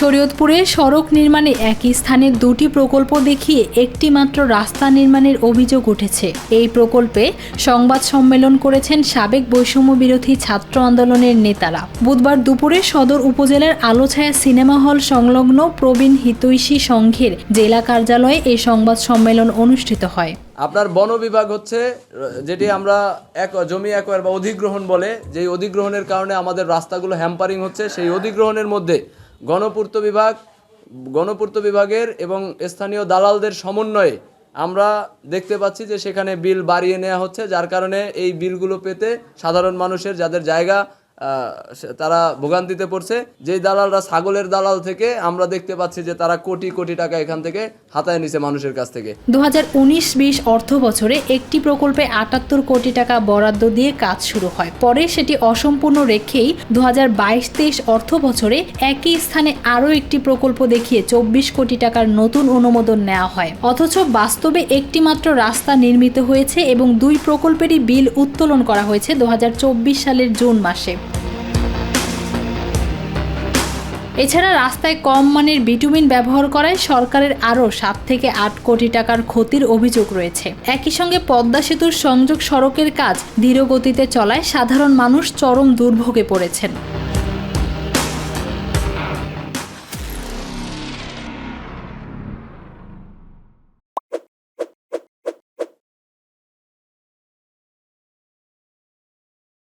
শরীয়তপুরে সড়ক নির্মাণে একই স্থানে দুটি প্রকল্প দেখিয়ে একটি মাত্র রাস্তা নির্মাণের অভিযোগ উঠেছে। এই প্রকল্পে সংবাদ সম্মেলন করেছেন সাবেক বৈষম্য বিরোধী ছাত্র আন্দোলনের নেতারা। বুধবার দুপুরে সদর উপজেলার আলোছায়া সিনেমা হল সংলগ্ন প্রবীণ হিতৈষী সংঘের জেলা কার্যালয়ে এই সংবাদ সম্মেলন অনুষ্ঠিত হয়। আপনার বন বিভাগ হচ্ছে, যেটি আমরা এক, জমি একবার বা অধিগ্রহণ বলে, যেই অধিগ্রহণের কারণে আমাদের রাস্তাগুলো হ্যাম্পারিং হচ্ছে, সেই অধিগ্রহণের মধ্যে গণপূর্ত বিভাগ, গণপূর্ত বিভাগের এবং স্থানীয় দালালদের সমন্বয়ে আমরা দেখতে পাচ্ছি যে সেখানে বিল বাড়িয়ে নেওয়া হচ্ছে, যার কারণে এই বিলগুলো পেতে সাধারণ মানুষের, যাদের জায়গা তারা ভোগান্তিতে পড়ছে। যে দালালরা ছাগলের দালাল থেকে আমরা দেখতে পাচ্ছি যে তারা কোটি কোটি টাকা এখান থেকে হাতায় নিছে মানুষের কাছ থেকে। দু হাজার বিশ অর্থ বছরে একটি প্রকল্পে আটাত্তর কোটি টাকা বরাদ্দ দিয়ে কাজ শুরু হয়। পরে সেটি অসম্পূর্ণ রেখেই দু হাজার বাইশ তেইশ অর্থ বছরে একই স্থানে আরও একটি প্রকল্প দেখিয়ে চব্বিশ কোটি টাকার নতুন অনুমোদন নেওয়া হয়। অথচ বাস্তবে একটি মাত্র রাস্তা নির্মিত হয়েছে এবং দুই প্রকল্পেরই বিল উত্তোলন করা হয়েছে দু হাজার চব্বিশ সালের জুন মাসে। এছাড়া রাস্তায় কম মানের বিটুমিন ব্যবহার করায় সরকারের আরও সাত থেকে আট কোটি টাকার ক্ষতির অভিযোগ রয়েছে। একই সঙ্গে পদ্মা সেতুর সংযোগ সড়কের কাজ ধীরগতিতে চলায় সাধারণ মানুষ চরম দুর্ভোগে পড়েছেন।